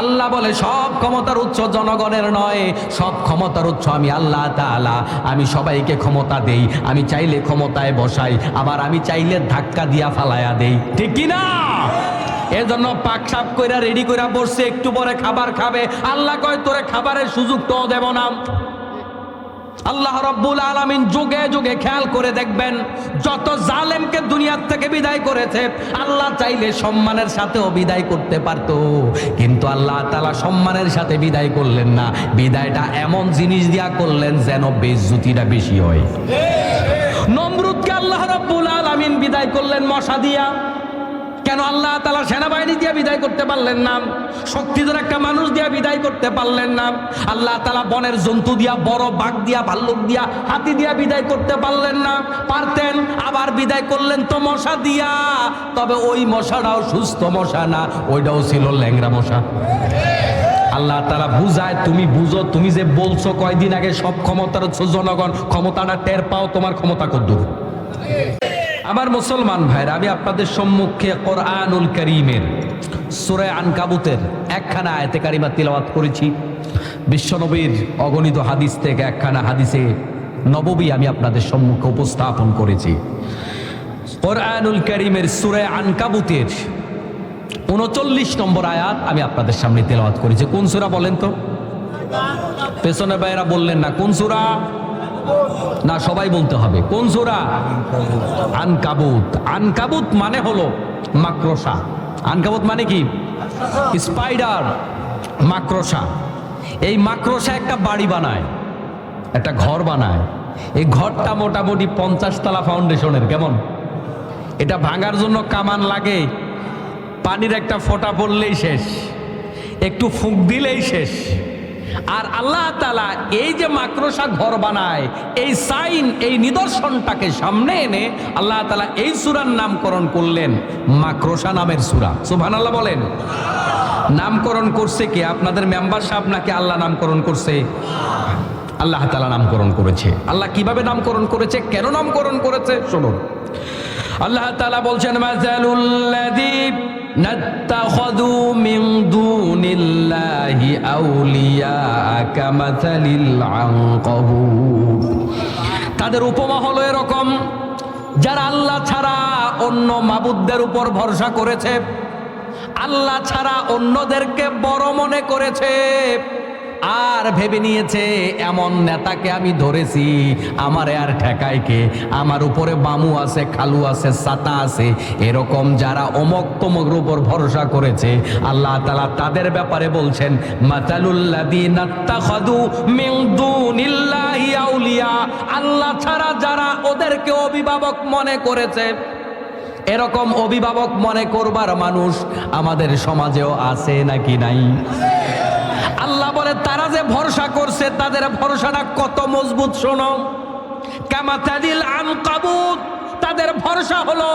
আল্লাহ বলে, সব ক্ষমতার উৎস জনগণের নয়। সব ক্ষমতার উৎস আমি আল্লাহ তালা আমি সবাইকে ক্ষমতা দেই, আমি চাইলে ক্ষমতায় বসাই, আবার আমি চাইলে ধাক্কা দিয়া ফালায়া দেই। ঠিক না এজন্য পাক সাপ কইরা রেডি কইরা বসছে, একটু পরে খাবার খাবে। আল্লাহ কয়, তোরে খাবারের সুযোগ তো দেব না। আল্লাহ রব্বুল আলামিন যুগে যুগে খেয়াল করে দেখবেন যত জালেমকে দুনিয়ার থেকে বিদায় করেছে আল্লাহ চাইলে সম্মানের সাথেও বিদায় করতে পারতো। কিন্তু আল্লাহ তালা সম্মানের সাথে বিদায় করলেন না। বিদায়টা এমন জিনিস দিয়া করলেন যেন বেজ্জুতিটা বেশি হয়। নমরুদকে আল্লাহ রব্বুল আলামিন বিদায় করলেন মশা দিয়া। কেন আল্লাহ তালা সেনাবাহিনী দিয়ে বিদায় করতে পারলেন না? শক্তিধর একটা মানুষ দিয়ে বিদায় করতে পারলেন না। আল্লাহ তালা বনের জন্তু দিয়া, বড় বাঘ দিয়া, ভাল্লুক দিয়া, হাতি দিয়া বিদায় করতে পারলেন না। পারতেন, আবার বিদায় করলেন তো মশা দিয়া। তবে ওই মশাটাও সুস্থ মশা না, ওইটাও ছিল ল্যাংরা মশা। আল্লাহ তারা বুঝায়, তুমি বুঝো, তুমি যে বলছো কয়দিন আগে সব ক্ষমতার জনগণ, ক্ষমতাটা টের পাও, তোমার ক্ষমতা কদ্দুর আমার মুসলমান ভাইরা, আমি আপনাদের সম্মুখে কোরআনুল করিমের, সুরে আনকাবুতের একখানা আয়তে কারিমা তিলাওয়াত করেছি। বিশ্বনবীর অগণিত হাদিস থেকে একখানা হাদিসে নববী আমি আপনাদের সম্মুখে উপস্থাপন করেছি। কোরআনুল করিমের সুরে আনকাবুতের উনচল্লিশ নম্বর আয়াত আমি আপনাদের সামনে তেলাওয়াত করেছি। কোন সুরা বলেন তো? পেছনের ভাইয়েরা বললেন না, কোন সুরা? না, সবাই বলতে হবে। কোন সুরা আনকাবুত। আনকাবুত মানে হলো মাক্রসা আনকাবুত মানে কি? স্পাইডার মাক্রসা এই মাক্রসা একটা বাড়ি বানায়, একটা ঘর বানায়। এই ঘরটা মোটামুটি পঞ্চাশ তলা ফাউন্ডেশনের, কেমন? এটা ভাঙার জন্য কামান লাগে, পানির একটা ফোঁটা পড়লেই শেষ। একটু ফুঁক দিলেই শেষ। আর আল্লাহ তালা এই যে মাকড়সা ঘর বানায়, এই সাইন, এই নিদর্শনটাকে সামনে এনে আল্লাহ তালা এই সুরার নামকরণ করলেন, মাকড়সা নামের সুরা। সুভান আল্লাহ বলেন। নামকরণ করছে কে? আপনাদের মেম্বার সাহেব নাকি আল্লাহ নামকরণ করছে? আল্লাহ তালা নামকরণ করেছে। আল্লাহ কীভাবে নামকরণ করেছে? কেন নামকরণ করেছে? শুনুন। আল্লাহ তালা বলছেন মাজালুল্লাযী من دون الله আউলিয়া كمثل العنقبوت তাদের উপমা হলো এরকম, যারা আল্লাহ ছাড়া অন্য মাবুদদের উপর ভরসা করেছে, আল্লাহ ছাড়া অন্যদেরকে বড় মনে করেছে। আর ভেবে নিয়েছে, এমন নেতাকে আমি ধরেছি, আমারে আর ঠেকায় কে? আমার উপরে বামু আছে, খালু আছে, সাতা আছে। এরকম যারা অমক তমকের উপর ভরসা করেছে, আল্লাহ তালা তাদের ব্যাপারে বলছেন আল্লাহ ছাড়া যারা ওদেরকে অভিভাবক মনে করেছে, এরকম অভিভাবক মনে করবার মানুষ আমাদের সমাজেও আছে নাকি নাই? আল্লাহ বলে, তারা যে ভরসা করছে, তাদের ভরসাটা কত মজবুত, শোনো। কামাতাদিল আম কাবুত তাদের ভরসা হলো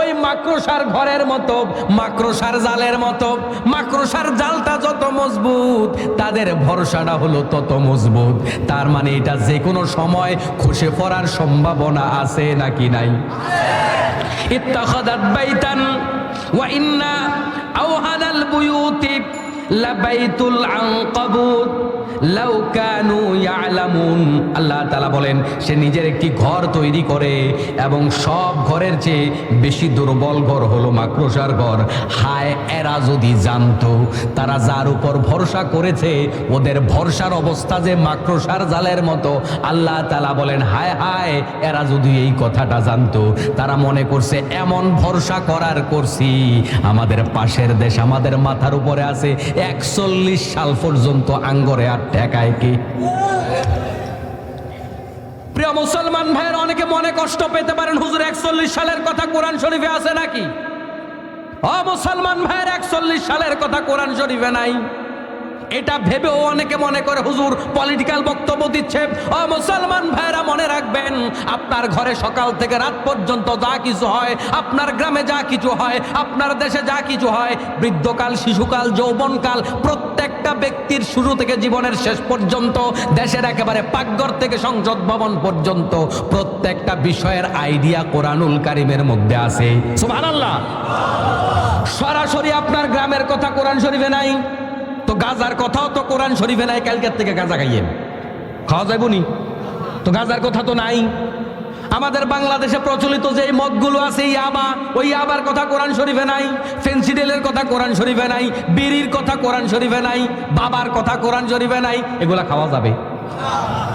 ওই মাকড়সার ঘরের মতো, মাকড়সার জালের মতো। মাকড়সার জালটা যত মজবুত, তাদের ভরসাটা হলো তত মজবুত। তার মানে এটা যে কোনো সময় খসে পড়ার সম্ভাবনা আছে নাকি নাই? ইত্তাখাদাত বাইতান, ওয়া ইন্না আওহানাল বুয়ুতি লাবাইতুল আনকাবুত, লাউ কানু ইয়ালামুন। আল্লাহ তাআলা বলেন, সে নিজের একটি ঘর তৈরি করে এবং সব ঘরের চেয়ে বেশি দুর্বল ঘর হলো মাকড়সার ঘর। হায়, এরা যদি জানতো, তারা যার উপর ভরসা করেছে, ওদের ভরসার অবস্থা যে মাকড়সার জালের মতো। আল্লাহ তাআলা বলেন, হায় হায়, এরা যদি এই কথাটা জানতো, তারা মনে করছে, এমন ভরসা করার করছি। আমাদের পাশের দেশ আমাদের মাথার উপরে আছে একচল্লিশ সাল পর্যন্ত আঙ্গরে আর ঠেকায় কি? প্রিয় মুসলমান ভাইয়ের, অনেকে মনে কষ্ট পেতে পারেন, হুজুর, একচল্লিশ সালের কথা কোরআন শরীফে আছে নাকি? অ মুসলমান ভাইয়ের, একচল্লিশ সালের কথা কোরআন শরীফে নাই। এটা ভেবেও অনেকে মনে করে হুজুর পলিটিক্যাল বক্তব্য দিচ্ছে। ও মুসলমান ভাইরা মনে রাখবেন, আপনার ঘরে সকাল থেকে রাত পর্যন্ত যা কিছু হয়, আপনার গ্রামে যা কিছু হয়, আপনার দেশে যা কিছু হয়, বৃদ্ধকাল, শিশুকাল, যৌবনকাল, প্রত্যেকটা ব্যক্তির শুরু থেকে জীবনের শেষ পর্যন্ত, দেশের একেবারে পাকঘর থেকে সংসদ ভবন পর্যন্ত প্রত্যেকটা বিষয়ের আইডিয়া কোরআনুল কারিমের মধ্যে আছে। সুবহানাল্লাহ। সরাসরি আপনার গ্রামের কথা কোরআন শরীফে নাই। তো গাজার কথাও তো কোরআন শরীফে নাই, কালকের থেকে গাজা খাইয়েন খাওয়া যায় নি? তো গাজার কথা তো নাই। আমাদের বাংলাদেশে প্রচলিত যে এই মদগুলো আছে ইয়াবা ওই আবার কথা কোরআন শরীফে নাই ফেন্সিডেলের কথা কোরআন শরীফে নাই, বিড়ির কথা কোরআন শরীফে নাই, বাবার কথা কোরআন শরীফে নাই, এগুলা খাওয়া যাবে।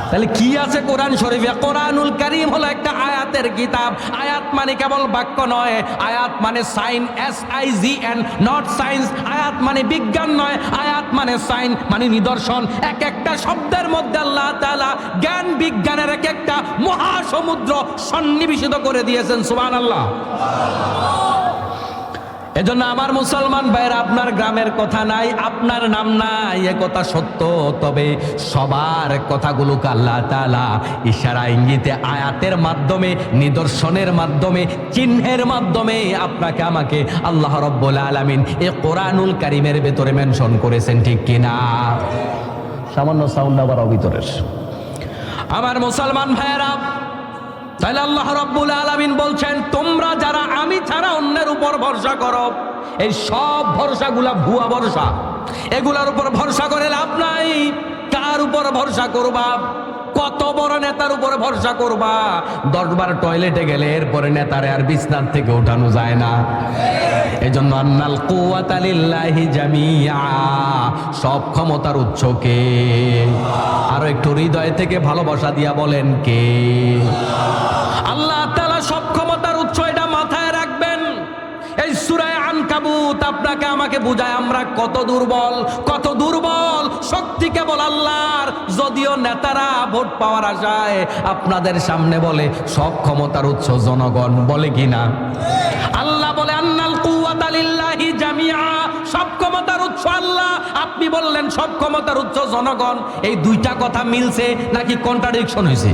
তাহলে কি আছে কোরআন শরীফে? কোরআনুল করিম হলো একটা আয়াতের কিতাব। আয়াত মানে কেবল বাক্য নয়, আয়াত মানে sign S I G N not science আয়াত মানে বিজ্ঞান নয়, আয়াত মানে সাইন মানে নিদর্শন। এক একটা শব্দের মধ্যে আল্লাহ তাআলা জ্ঞান বিজ্ঞানের এক একটা মহাসমুদ্র সন্নিবেশিত করে দিয়েছেন, সুবহানাল্লাহ। এজন্য আমার মুসলমান ভাইয়ের, আপনার গ্রামের কথা নাই, আপনার নাম নাই, এ কথা সত্য। তবে সবার কথাগুলোকে আল্লাহ তাআলা ইশারা, ইঙ্গিতে, আয়াতের মাধ্যমে, নিদর্শনের মাধ্যমে, চিহ্নের মাধ্যমে আপনাকে, আমাকে আল্লাহ রব্বুল আলামিন এ কোরআনুল কারিমের ভেতরে মেনশন করেছেন, ঠিক কিনা? সামান্য সাউন্ড আবার অভিতরের আমার মুসলমান ভাইয়েরা তাহলে আল্লাহ রব্বুল আলমিন বলছেন, তোমরা যারা আমি ছাড়া অন্যের উপর ভরসা করো, এই সব ভরসাগুলা ভুয়া ভরসা। এগুলার উপর ভরসা করে লাভ নাই। কার উপর ভরসা করবা? কত বড় নেতার উপরে ভরসা করবা? দশবার টয়লেটে গেলে এরপরে নেতারে আর বিছনার থেকে ওঠানো যায় না। এজন্য আন্নাল কুওয়াতা লিল্লাহি জামিয়া সব ক্ষমতার উৎস কে? আরও একটু হৃদয় থেকে ভালোবাসা দিয়া বলেন কে? আল্লাহ তাআলা সব ক্ষমতার উৎস এটা মাথায় রাখবেন। এই সুরায় আনকাবুত আপনাকে আমাকে বুঝায় আমরা কত দুর্বল কত দুর্বল, শক্তি কেবল আল্লাহর যদিও নেতারা ভোট পাওয়ার আশায় আপনাদের সামনে বলে, সব ক্ষমতার উৎস জনগণ, বলে কিনা আল্লাহ বলে, আন্নাল কুওয়াতা লিল্লাহি জামিআ। সব ক্ষমতার উৎস আল্লাহ। আপনি বললেন, সব ক্ষমতার উৎস জনগণ। এই দুইটা কথা মিলছে নাকি কন্ট্রাডিকশন হয়েছে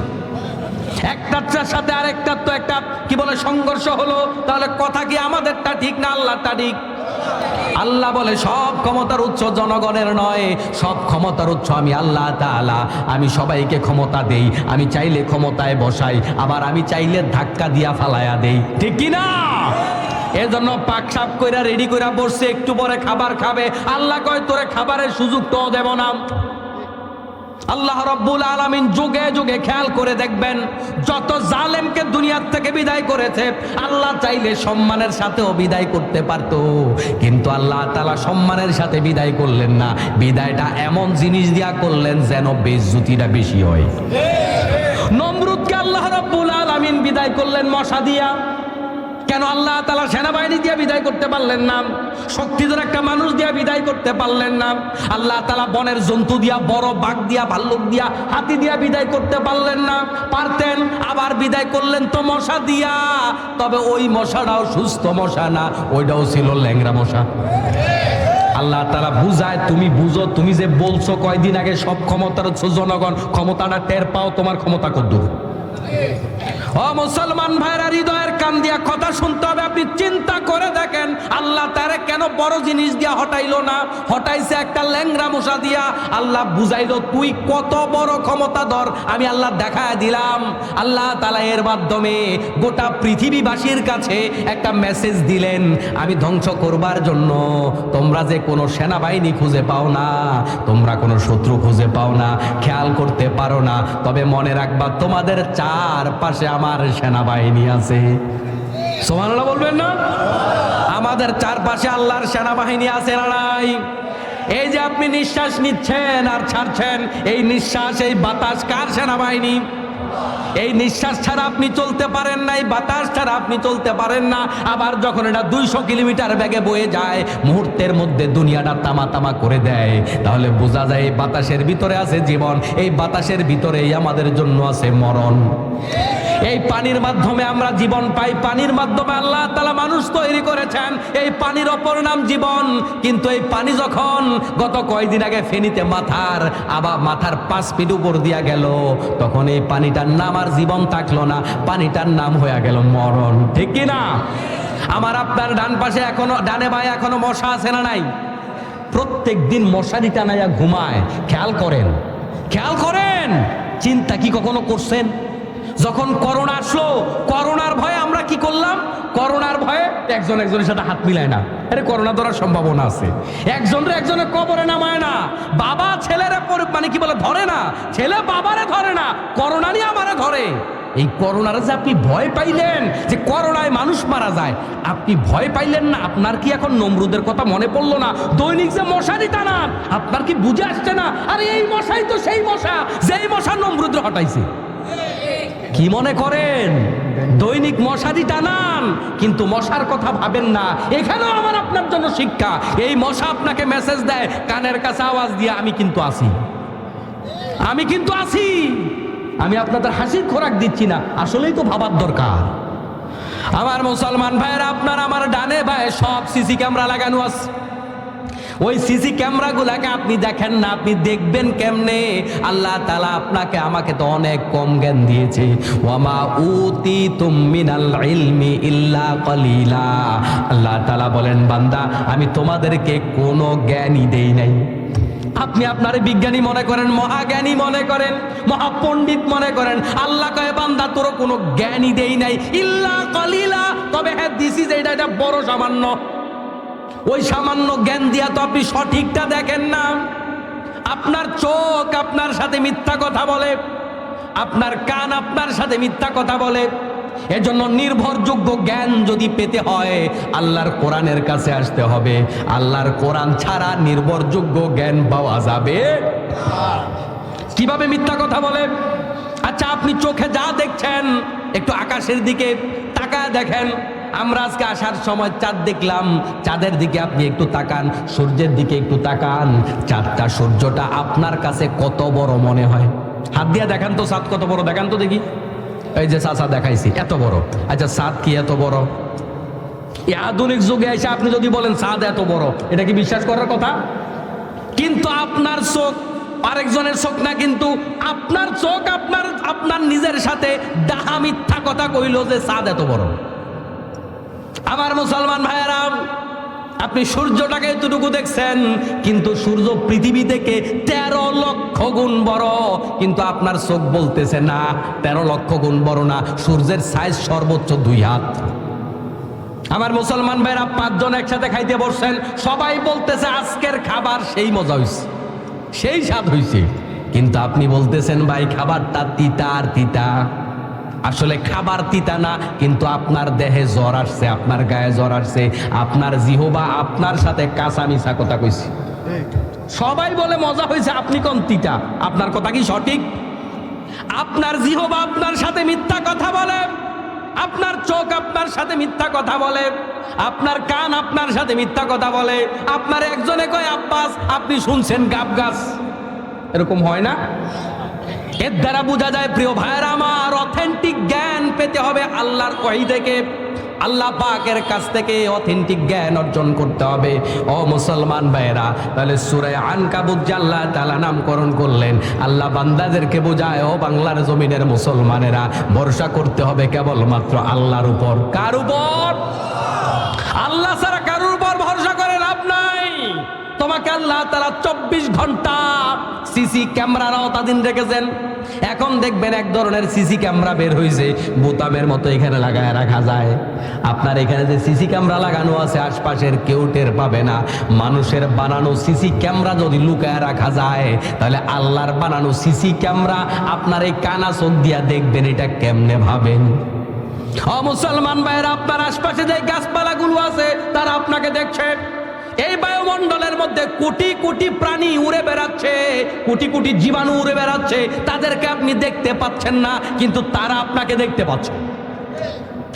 একটার সাথে আরেকটার তো একটা, কি বলে, সংঘর্ষ হলো। তাহলে কথা কি আমাদেরটা ঠিক না আল্লাহটা ঠিক? আল্লাহ বলে, সব ক্ষমতার উৎস জনগণের নয়। সব ক্ষমতার উৎস আমি আল্লাহ তালা আমি সবাইকে ক্ষমতা দেই, আমি চাইলে ক্ষমতায় বসাই, আবার আমি চাইলে ধাক্কা দিয়া ফালায়া দেই। ঠিক কি না এজন্য পাক সাপ কইরা রেডি কইরা বসছে, একটু পরে খাবার খাবে। আল্লাহ কয়, তোরে খাবারের সুযোগ তো দেব না। আল্লাহ রব্বুল আলামিন যুগে যুগে খেয়াল করে দেখবেন যত জালেমকে দুনিয়ার থেকে বিদায় করেছে আল্লাহ চাইলে সম্মানের সাথেও বিদায় করতে পারতো। কিন্তু আল্লাহ তালা সম্মানের সাথে বিদায় করলেন না। বিদায়টা এমন জিনিস দিয়া করলেন যেন বেজ্জুতিটা বেশি হয়। নমরুদকে আল্লাহ রব্বুল আলামিন বিদায় করলেন মশা দিয়া। কেন আল্লাহ তালা সেনাবাহিনী দিয়ে বিদায় করতে পারলেন না? শক্তিধর একটা মানুষ দিয়ে বিদায় করতে পারলেন না। আল্লাহ তালা বনের জন্তু দিয়া, বড় বাঘ দিয়া, ভাল্লুক দিয়া, হাতি দিয়া বিদায় করতে পারলেন না। পারতেন, আবার বিদায় করলেন তো মশা দিয়া। তবে ওই মশাটাও সুস্থ মশা না, ওইটাও ছিল ল্যাংরা মশা। আল্লাহ তারা বুঝায়, তুমি বুঝো, তুমি যে বলছো কয়দিন আগে সব ক্ষমতার জনগণ, ক্ষমতাটা টের পাও, তোমার ক্ষমতা কদ্দুর ও মুসলমান ভাইরা, হৃদয়ের কান দিয়া কথা শুনতে হবে। আপনি চিন্তা করে দেখেন, আল্লাহ তারে কেন বড় জিনিস দিয়া হটাইলো না? হটাইছে একটা ল্যাংরা মশা দিয়া। আল্লাহ বুঝাইলো, তুই কত বড় ক্ষমতা ধর আমি আল্লাহ দেখায় দিলাম। আল্লাহ তালা এর মাধ্যমে গোটা পৃথিবীবাসীর কাছে একটা মেসেজ দিলেন, আমি ধ্বংস করবার জন্য তোমরা যে কোনো সেনাবাহিনী খুঁজে পাও না, তোমরা কোনো শত্রু খুঁজে পাও না, খেয়াল করতে পারো না, তবে মনে রাখবা তোমাদের চার পাশে আমার সেনাবাহিনী আছে। সোমানাল্লাহ বলবেন না? আমাদের চারপাশে আল্লাহর সেনাবাহিনী আছে না নাই? এই যে আপনি নিঃশ্বাস নিচ্ছেন আর ছাড়ছেন, এই নিঃশ্বাস, এই বাতাস কার সেনাবাহিনী? এই নিঃশ্বাস ছাড়া আপনি চলতে পারেন না এই বাতাস ছাড়া আপনি চলতে পারেন না। আবার যখন এটা দুইশো কিলোমিটার বেগে বয়ে যায়, মুহূর্তের মধ্যে দুনিয়াটা তামা তামা করে দেয়। তাহলে বোঝা যায় এই বাতাসের ভিতরে আছে জীবন, এই বাতাসের ভিতরেই আমাদের জন্য আছে মরণ। এই পানির মাধ্যমে আমরা জীবন পাই। পানির মাধ্যমে আল্লাহ তালা মানুষ তৈরি করেছেন। এই পানির অপর নাম জীবন। কিন্তু এই পানি যখন গত কয়দিন আগে ফেনিতে মাথার আবার মাথার পাঁচ ফিট উপর দিয়া গেল, তখন এই পানিটার নাম আর জীবন থাকল না। পানিটার নাম হয়ে গেল মরণ। ঠিক কি না? আমার আপনার ডান পাশে এখনও, ডানে বায়ে এখনও মশা আছে না নাই? প্রত্যেক দিন মশারি টানাইয়া ঘুমায়। খেয়াল করেন। খেয়াল করেন! চিন্তা কি কখনো করছেন? যখন করোনা আসলো, করোনার ভয়ে আমরা কি করলাম? করোনার ভয়ে একজন একজনের সাথে হাত মিলায় না। আরে, করোনা ধরার সম্ভাবনা আছে। একজনের একজনের কবরে নামায় না। বাবা ছেলের মানে কি বলে, ধরে না। ছেলে বাবারে ধরে না। করোনা নিয়ে আমারে ধরে। এই করোনার যে আপনি ভয় পাইলেন যে করোনায় মানুষ মারা যায়, আপনি ভয় পাইলেন না? আপনার কি এখন নমরুদের কথা মনে পড়ল না? দৈনিক যে মশারি টানান আপনার কি বুঝে আসছে না? আরে, এই মশাই তো সেই মশা, যেই মশা নমরুদের হটাইছে। কি মনে করেন? দৈনিক মশারি টানান, কিন্তু মশার কথা ভাবেন না। এখানেও আমার আপনার জন্য শিক্ষা। এই মশা আপনাকে মেসেজ দেয়, কানের কাছে আওয়াজ দিয়ে, আমি কিন্তু আসি আমি কিন্তু আসি আমি আপনাদের হাসির খোরাক দিচ্ছি না। আসলেই তো ভাবার দরকার। আমার মুসলমান ভাইয়েরা, আপনার আমার ডানে ভাই সব সিসি ক্যামেরা লাগানো আছে। ওই সিসি ক্যামেরাগুলাকে আপনি দেখেন না, আপনি দেখবেন কেমনে? আল্লাহ তালা আপনাকে আমাকে তো অনেক কম জ্ঞান দিয়েছে। ওয়ামা উতি তুমিনাল ইলমি ইল্লা কলিলা। আল্লাহ তালা বলেন, বান্দা, আমি তোমাদেরকে কোনো জ্ঞানই দেই নাই। আপনি আপনার বিজ্ঞানী মনে করেন, মহাজ্ঞানী মনে করেন, মহাপণ্ডিত মনে করেন। আল্লাহ কয়ে, বান্দা তোর কোনো জ্ঞানই দেই নাই। ইল্লা কলিলা, তবে হ্যাঁ দিছি যে এটা এটা বড় সামান্য ওই সামান্য জ্ঞান দিয়া তো আপনি সঠিকটা দেখেন না। আপনার চোখ আপনার সাথে মিথ্যা কথা বলে, আপনার কান আপনার সাথে মিথ্যা কথা বলে। এজন্য নির্ভরযোগ্য জ্ঞান যদি পেতে হয়, আল্লাহর কোরআনের কাছে আসতে হবে। আল্লাহর কোরআন ছাড়া নির্ভরযোগ্য জ্ঞান পাওয়া যাবে কীভাবে মিথ্যা কথা বলে? আচ্ছা আপনি চোখে যা দেখছেন, একটু আকাশের দিকে তাকায় দেখেন। আমরা আজকে আসার সময় চাঁদ দেখলাম, চাঁদের দিকে আপনি একটু তাকান, সূর্যের দিকে একটু তাকান, চাঁদটা, সূর্যটা আপনার কাছে কত বড় মনে হয়? হাত দিয়ে দেখান তো চাঁদ কত বড়, দেখান তো দেখি। এই যে চাচা দেখাইছি, এত বড়। আচ্ছা চাঁদ কি এত বড়? এই আধুনিক যুগে এসে আপনি যদি বলেন চাঁদ এত বড়, এটা কি বিশ্বাস করার কথা? কিন্তু আপনার চোখ, আরেকজনের চোখ না, কিন্তু আপনার চোখ আপনার আপনার নিজের সাথে ডাহা মিথ্যা কথা কইল যে চাঁদ এত বড়। আমার মুসলমান ভাইয়েরা, আপনি সূর্যটাকে এতটুকু দেখছেন, কিন্তু সূর্য পৃথিবী থেকে তেরো লক্ষ গুণ বড়। কিন্তু আপনার চোখ বলতেছে, না, তেরো লক্ষ গুণ বড় না, সূর্যের সাইজ সর্বোচ্চ দুই হাত। আমার মুসলমান ভাইরা পাঁচজন একসাথে খাইতে বসছেন, সবাই বলতেছে, আজকের খাবার সেই মজা হইছে, সেই স্বাদ হইছে। কিন্তু আপনি বলতেছেন, ভাই, খাবারটা তিতা আর তিতা। আসলে খাবার তিতা না, কিন্তু আপনার দেহে জ্বর আসছে, আপনার গায়ে জ্বর আসছে, আপনার জিহবা আপনার সাথে কাঁচা মিশা কথা কইছি। সবাই বলে মজা হয়েছে আপনি কোন তিতা? আপনার কথা কি সঠিক? আপনার জিহবা আপনার সাথে মিথ্যা কথা বলে, আপনার চোখ আপনার সাথে মিথ্যা কথা বলে, আপনার কান আপনার সাথে মিথ্যা কথা বলে, আপনার একজনে কয়, আব্বাস, আপনি শুনছেন গাব গাছ? এরকম হয় না? এর দ্বারা বোঝা যায়, প্রিয় ভাইয়ের আমার অথেন্টিক জ্ঞান পেতে হবে আল্লাহর কহি থেকে। আল্লাহ পাকের কাছ থেকে অথেন্টিক জ্ঞান অর্জন করতে হবে। ও মুসলমান ভাইয়েরা, তাহলে সুরায় আনকাবুত যে আল্লাহ তালা নামকরণ করলেন, আল্লাহ বান্দাদেরকে বোঝায়, ও বাংলার জমিনের মুসলমানেরা, ভরসা করতে হবে কেবলমাত্র আল্লাহর উপর। কার উপর? আল্লাহ ছাড়া কারোর উপর ভরসা করে লাভ নাই। তোমাকে আল্লাহ তারা চব্বিশ ঘণ্টা সিসি ক্যামেরার আওতাধীন রেখেছেন এখন দেখবেন এক ধরনের সিসি ক্যামেরা বের হয়েছে বোতামের মতো এখানে লাগায় রাখা যায়। আপনার এখানে যে সিসি ক্যামেরা লাগানো আছে, আশপাশের কেউ টের পাবে না। মানুষের বানানো সিসি ক্যামেরা যদি লুকায় রাখা যায়, তাহলে আল্লাহর বানানো সিসি ক্যামেরা আপনার এই কানা চোখ দিয়া দেখবেন, এটা কেমনে ভাবেন? মুসলমান ভাইয়ের, আপনার আশপাশে যে গাছপালাগুলো আছে, তারা আপনাকে দেখছে। এই বায়ুমণ্ডলের মধ্যে কোটি কোটি প্রাণী উড়ে বেড়াচ্ছে, কোটি কোটি জীবাণু উড়ে বেড়াচ্ছে, তাদেরকে আপনি দেখতে পাচ্ছেন না, কিন্তু তারা আপনাকে দেখতে পাচ্ছে।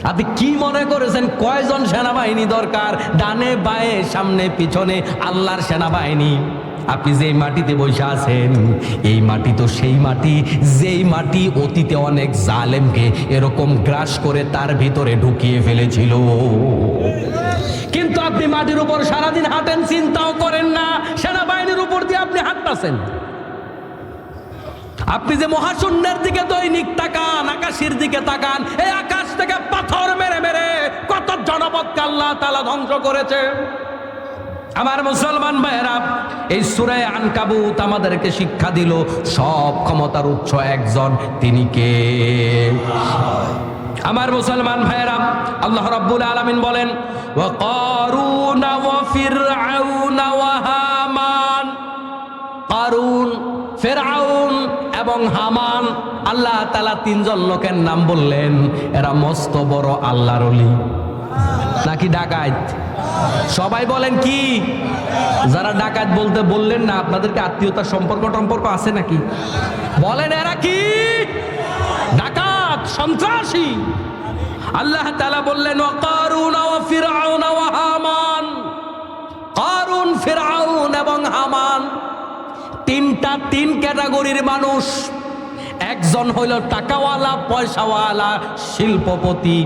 আপনি কি মনে করেছেন, কয়জন সেনাবাহিনী দরকার? ডানে বায়ে, সামনে পিছনে আল্লাহর সেনাবাহিনী। আপনি যেই মাটিতে বসে আছেন, এই মাটি তো সেই মাটি, যেই মাটি অতীতে অনেক জালেমকে এরকম গ্রাস করে তার ভিতরে ঢুকিয়ে ফেলেছিল। কিন্তু আপনি মাটির উপর সারাদিন হাঁটেন, চিন্তাও করেন না। সেনাবাহিনীর উপর দিয়ে আপনি হাঁটতেছেন। আপনি যে মহাশূন্যের দিকে দৈনিক তাকান, আকাশের দিকে তাকান, এই আকাশ থেকে পাথর মেরে মেরে কত জনপদকে আল্লাহ তালা ধ্বংস করেছে। আমার মুসলমান ভাইয়েরা, এই সুরে আনকাবুত আমাদেরকে শিক্ষা দিল, সব ক্ষমতার উৎস একজন, তিনি কে? আমার মুসলমান ভাইয়েরা, আল্লাহ রাব্বুল আলামিন বলেন, ওয়া কারুনা ওয়া ফিরআউনা ওয়া হামান। কারুন ফেরাউন এবং হামান, আল্লাহ তালা তিনজন লোকের নাম বললেন। এরা মস্ত বড় আল্লাহর অলি নাকি ডাকাত? সবাই বলেন কি? যারা ডাকাত বলতে বললেন না, আপনাদেরকে আত্মীয়তার সম্পর্ক টম্পর্ক আছে নাকি? বলেন এরা কি? সন্ত্রাসী। আল্লাহ তালা বললেন কারুন ফিরাউন হামান। কারুন ফিরাউন এবং হামান তিনটা তিন ক্যাটাগরির মানুষ। একজন হইল টাকাওয়ালা, পয়সাওয়ালা, শিল্পপতি।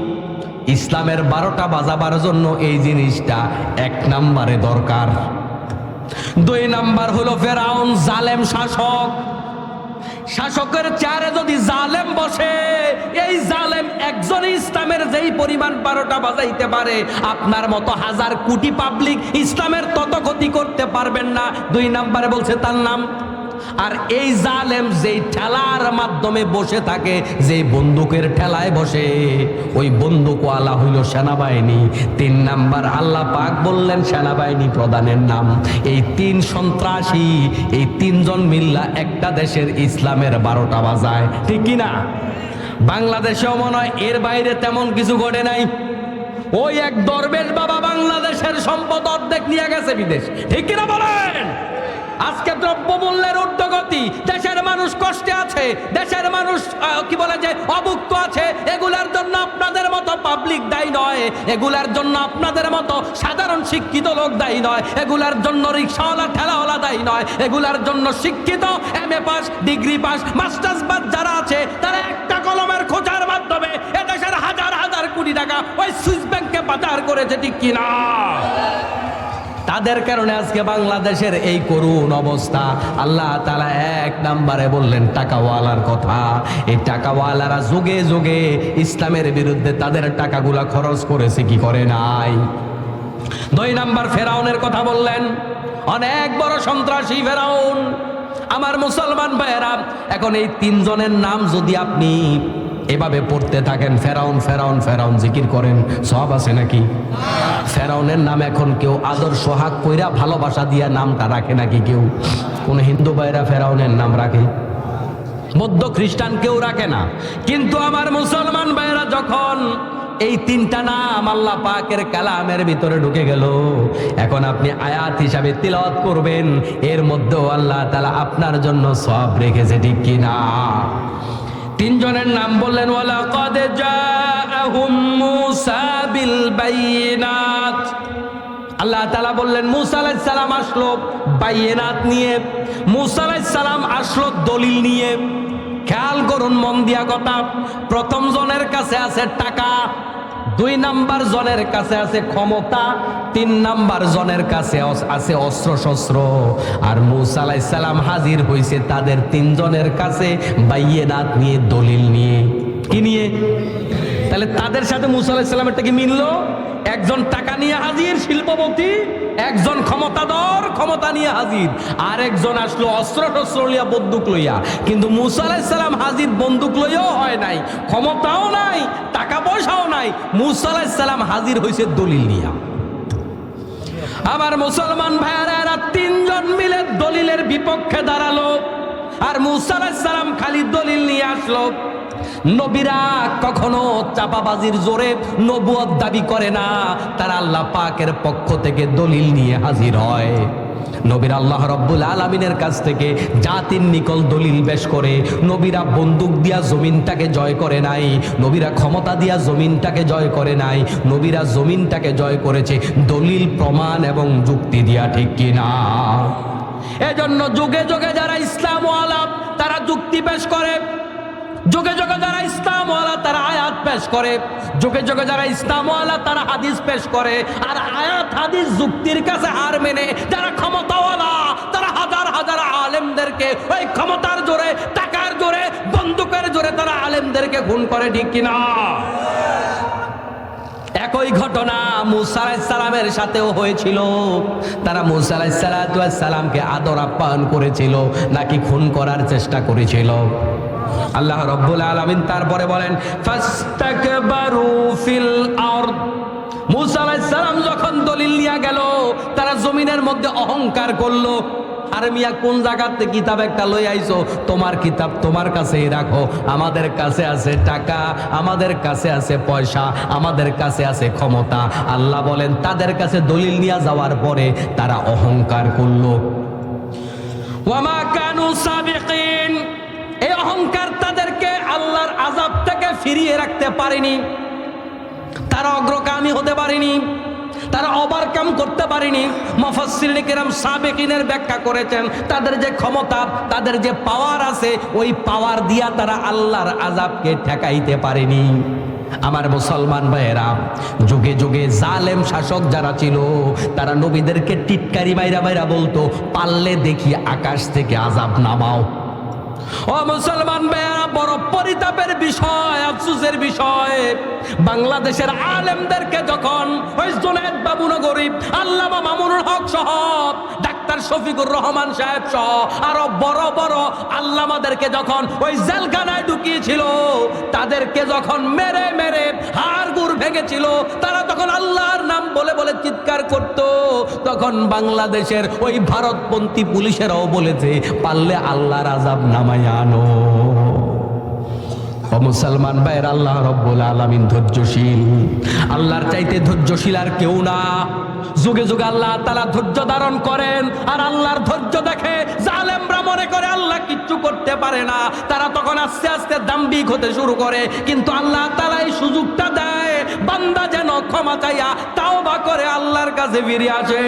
ইসলামের বারোটা বাজাবার জন্য এই জিনিসটা এক নাম্বারে দরকার। দুই নাম্বার হলো ফেরাউন জালেম শাসক। শাসকের চেয়ারে যদি জালেম বসে পরিমাণ বারোটা বাজাইতে পারে। আপনার মতো হাজার কোটি পাবলিক ইসলামের তত ক্ষতি করতে পারবেন না। দুই নাম্বারে বলছে তার নাম, আর এই জালেম যেই ঠেলার মাধ্যমে বসে থাকে, যেই বন্দুকের ঠেলায় বসে, ওই বন্দুকওয়ালা হইল সেনাবাহিনী। তিন নাম্বার, আল্লাহ পাক বললেন, সেনাবাহিনী প্রধানের নাম। এই তিন সন্ত্রাসী, এই তিনজন মিল্লা একটা দেশের ইসলামের বারোটা বাজায়। ঠিক কি না বাংলাদেশেও মনে হয় এর বাইরে তেমন কিছু ঘটে নাই। ওই এক দরবেশ বাবা বাংলাদেশের সম্পদ অর্ধেক নিয়ে গেছে বিদেশ। ঠিক কিনা বলেন? আজকে দ্রব্যমূল্যের ঊর্ধ্বগতি, দেশের মানুষ কষ্টে আছে, দেশের মানুষ কি বলে যে, অভুক্ত আছে, এগুলার জন্য আপনাদের মতো পাবলিক দায়ী নয়, এগুলার জন্য আপনাদের মতো সাধারণ শিক্ষিত লোক দায়ী নয়, এগুলার জন্য রিক্সাওয়ালা, ঠেলাওয়ালা দায়ী নয়, এগুলার জন্য শিক্ষিত M A pass degree pass masters বাদ যারা আছে, তারা একটা টাকা ওই সুইস ব্যাংকে পাচার করেছে, ঠিক কিনা? তাদের কারণে আজকে বাংলাদেশের এই করুণ অবস্থা। আল্লাহ তালা এক নাম্বারে বললেন, টাকাওয়ালার কথা। এই টাকাওয়ালারা যুগে যুগে ইসলামের বিরুদ্ধে তাদের টাকাগুলা খরচ করেছে, কি করে নাই? দুই নাম্বার ফেরাউনের কথা বললেন, অনেক বড় সন্ত্রাসী ফেরাউন। আমার মুসলমান ভাইয়েরা, এখন এই তিনজনের নাম যদি আপনি এভাবে পড়তে থাকেন, ফেরাউন ফেরাউন ফেরাউন জিকির করেন, সব আছে নাকি? ফেরাউনের নাম এখন কেউ আদর সোহাগ কইরা ভালোবাসা দিয়া নামটা রাখে নাকি কেউ? কোন হিন্দু ভাইরা ফেরাউনের নাম রাখে? বৌদ্ধ খ্রিস্টান কেউ রাখে না। কিন্তু আমার মুসলমান ভাইরা যখন এই তিনটা নাম আল্লাহ পাকের কালামের ভিতরে ঢুকে গেল, এখন আপনি আয়াত হিসাবে তিলাওয়াত করবেন, এর মধ্যেও আল্লাহ তালা আপনার জন্য সব রেখেছে, ঠিক কিনা? তিনজনের নাম বললেন ওয়ালা কদ বিল বাইনাত। আল্লাহ তালা বললেন, মুসা সালাম আসলো বাইয়েনাত নিয়ে, মুসা সালাম আসলো দলিল নিয়ে। খেয়াল করুন মন দিয়া কথা, প্রথম জনের কাছে আছে টাকা দুই নাম্বার জনের কাছে আছে ক্ষমতা, তিন নাম্বার জনের কাছে আছে অস্ত্র শস্ত্র আর মুসালাই সালাম হাজির হয়েছে তাদের তিনজনের কাছে বাইয়ে দাঁত নিয়ে, দলিল নিয়ে। কি নিয়ে? তাহলে তাদের সাথে মুসা কি মিললো? একজন টাকা নিয়ে হাজির, শিল্পপতি, একজন ক্ষমতাধর, ক্ষমতা নিয়ে হাজির। আর একজন আসলো অস্ত্র টস্ত্র লইয়া বন্দুক লইয়া। কিন্তু মুসা আলাইহিস হাজির বন্দুক লইয়াও হয় নাই, ক্ষমতাও নাই, টাকা পয়সাও নাই। মুসা আলাইহিস সালাম হাজির হয়েছে দলিল নিয়া। আমার মুসলমান ভাইয়ারা, তিনজন মিলে দলিলের বিপক্ষে দাঁড়াল। আর মুসা আলাইহিস খালি দলিল নিয়ে আসলো। নবীরা কখনো চাপাবাজির জোরে নবুয়ত দাবি করে না। তারা আল্লাহ পাকের পক্ষ থেকে দলিল নিয়ে হাজির হয়। নবীর আল্লাহ রব্বুল আলমিনের কাছ থেকে জাতির নিকল দলিল বেশ করে। নবীরা বন্দুক দিয়া জমিনটাকে জয় করে নাই। নবীরা ক্ষমতা দিয়া জমিনটাকে জয় করে নাই। নবীরা জমিনটাকে জয় করেছে। দলিল, প্রমাণ এবং যুক্তি দিয়া ঠিক কিনা? এজন্য যুগে যুগে যারা ইসলাম আলাপ তারা যুক্তি পেশ করে। যুগে যুগে যারা ইসলামওয়ালা তারা আয়াত পেশ করে। যুগে যুগে যারা ইসলামওয়ালা তারা হাদিস পেশ করে। আর আয়াত, হাদিস যুক্তির কাছে হার মেনে যারা ক্ষমতাওয়ালা, তারা হাজার হাজার আলেমদেরকে ওই ক্ষমতার জোরে, টাকার জোরে, বন্দুকের জোরে তারা আলেমদেরকে খুন করে, ঠিক কিনা একই ঘটনা মুসা সাথেও হয়েছিল। তারা মুসা সালামকে আদর আপ্যায়ন করেছিল, নাকি খুন করার চেষ্টা করেছিল। আল্লাহ রব্বুল আলমিন তারপরে বলেন ফিল সালাম যখন দলিল নিয়ে গেল, তারা জমিনের মধ্যে অহংকার করল। আরে মিয়া, কোন জায়গাতে কিতাব একটা লই আইছো? তোমার কিতাব তোমার কাছেই রাখো। আমাদের কাছে আছে টাকা, আমাদের কাছে আছে পয়সা, আমাদের কাছে আছে ক্ষমতা। আল্লাহ বলেন, তাদের কাছে দলিল নিয়ে যাওয়ার পরে তারা অহংকার করল। ওয়ামা কানু সাবিকিন। অহংকার তাদেরকে আল্লাহর আজাব থেকে ফিরিয়ে রাখতে পারেনি। তারা অগ্রগামী হতে পারেনি। তারা ওভারকাম করতে পারেনি। মফসিল কেরাম সাবেকিনের ব্যাখ্যা করেছেন, তাদের যে ক্ষমতা, তাদের যে পাওয়ার আছে, ওই পাওয়ার দিয়া তারা আল্লাহর আজাবকে ঠেকাইতে পারেনি। আমার মুসলমান ভাইয়েরা, যুগে যুগে জালেম শাসক যারা ছিল, তারা নবীদেরকে টিটকারি বাইরা বাইরা বলতো, পারলে দেখি আকাশ থেকে আজাব নামাও। ও মুসলমান বেয়া বড় পরিতাপের বিষয়, আফসুসের বিষয়। বাংলাদেশের আলেমদেরকে যখন ওই জুনায়েদ বাবু নগরী, আল্লামা মামুনুল হক সহ ডাক্তার শফিকুর রহমান সাহেব সহ আরও বড় বড় আল্লামাদেরকে যখন ওই জেলখানায় ঢুকিয়েছিল, তাদেরকে যখন মেরে মেরে হাড় গুড় ভেঙেছিল, তারা তখন আল্লাহর নাম বলে বলে চিৎকার করত। তখন বাংলাদেশের ওই ভারতপন্থী পুলিশেরাও বলেছে, পারলে আল্লাহর আজাব নামায় আনো। ও মুসলমান ভাইয়ের আল্লাহ রব্বুল আলামিন ধৈর্যশীল। আল্লাহর চাইতে ধৈর্যশীল আর কেউ না। যুগে যুগে আল্লাহ তালা ধৈর্য ধারণ করেন আর আল্লাহর ধৈর্য দেখে জালেমরা মনে করে আল্লাহ কিচ্ছু করতে পারে না। তারা তখন আস্তে আস্তে দাম্বিক হতে শুরু করে। কিন্তু আল্লাহ তালা এই সুযোগটা দেয়, বান্দা যেন ক্ষমা চাইয়া তাও বা করে আল্লাহর কাছে ফিরে আসে।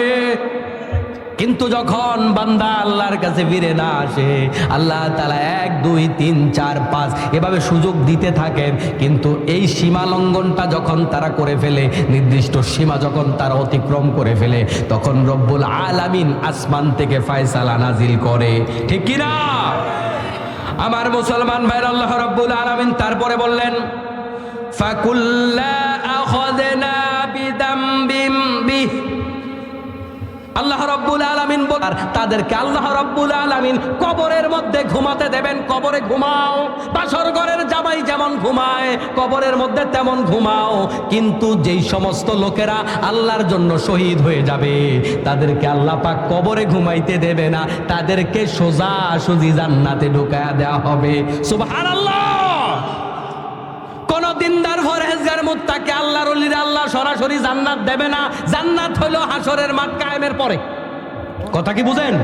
কিন্তু যখন বান্দা আল্লাহর কাছে ফিরে না আসে, আল্লাহ তালা এক, দুই, তিন, চার, পাঁচ এভাবে সুযোগ দিতে থাকেন, কিন্তু এই সীমা লঙ্ঘনটা যখন তারা করে ফেলে, নির্দিষ্ট সীমা যখন তারা অতিক্রম করে ফেলে, তখন রব্বুল আলামিন আসমান থেকে ফয়সালা নাজিল করে। ঠিক কিনা? আমার মুসলমান ভাইর, আল্লাহ রব্বুল আলামিন তারপরে বললেন, ফাকুল্লা আল্লাহ রব্বুল আলামিন বলার তাদেরকে আল্লাহ রব্বুল আলামিন কবরের মধ্যে ঘুমাতে দেবেন। কবরে ঘুমাও। বাসর ঘরের জামাই যেমন ঘুমায়, কবরের মধ্যে তেমন ঘুমাও। কিন্তু যেই সমস্ত লোকেরা আল্লাহর জন্য শহীদ হয়ে যাবে, তাদেরকে আল্লাহ পাক কবরে ঘুমাইতে দেবে না। তাদেরকে সোজা সুজি জান্নাতে ঢুকায়া দেওয়া হবে। কোন দিনদার ফরেজগার মুত্তাকে আল্লাহর ওলিরা আল্লাহ সরাসরি জান্নাত দেবে না। জান্নাত হলো হাসরের মাঠ কায়েমের পরে। কথা কি বুঝেন?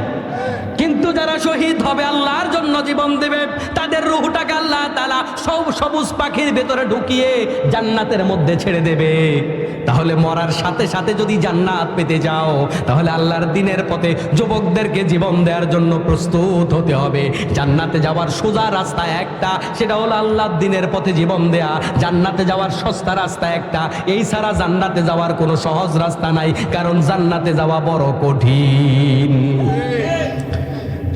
কিন্তু যারা শহীদ হবে আল্লাহর জন্য জীবন দেবে, তাদের রুহটাকে আল্লাহ তালা সব সবুজ পাখির ভেতরে ঢুকিয়ে জান্নাতের মধ্যে ছেড়ে দেবে। তাহলে মরার সাথে সাথে যদি জান্নাত পেতে যাও তাহলে আল্লাহর দিনের পথে যুবকদেরকে জীবন দেওয়ার জন্য প্রস্তুত হতে হবে। জান্নাতে যাওয়ার সোজা রাস্তা একটা সেটা হলো আল্লাহর দিনের পথে জীবন দেয়া। জান্নাতে যাওয়ার সস্তা রাস্তা একটা। এই ছাড়া জান্নাতে যাওয়ার কোনো সহজ রাস্তা নাই কারণ জান্নাতে যাওয়া বড় কঠিন।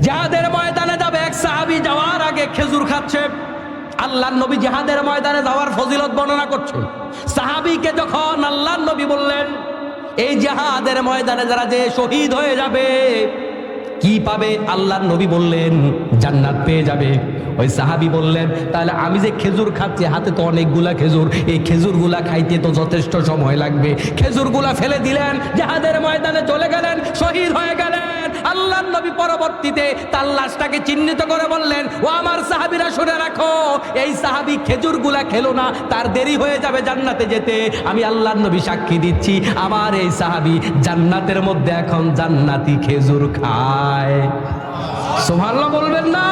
যাদের ময়দানে যাবে এক সাহাবি যাওয়ার আগে খেজুর খাচ্ছে। আল্লাহ নবী জাহাদের ময়দানে যাওয়ার ফজিলত বর্ণনা করছেন সাহাবিকে যখন আল্লাহ নবী বললেন, এই জাহাদের ময়দানে যারা যে শহীদ হয়ে যাবে, কি পাবে? আল্লাহর নবী বললেন, জান্নাত পেয়ে যাবে। ওই সাহাবি বললেন, তাহলে আমি যে খেজুর খাচ্ছি, হাতে তো অনেকগুলা খেজুর। এই খেজুরগুলা খাইতে তো যথেষ্ট সময় লাগবে। খেজুরগুলা ফেলে দিলেন, জাহাদের ময়দানে চলে গেলেন, শহীদ হয়ে গেলেন। আল্লাহর নবী পরবর্তীতে তার লাশটাকে চিহ্নিত করে বললেন, ও আমার সাহাবিরা, শুনে রাখো, এই সাহাবি খেজুরগুলা খেলো না, তার দেরি হয়ে যাবে জান্নাতে যেতে। আমি আল্লাহ নবী সাক্ষী দিচ্ছি, আমার এই সাহাবি জান্নাতের মধ্যে এখন জান্নাতি খেজুর খায়। সোভাল্লা বলবেন না।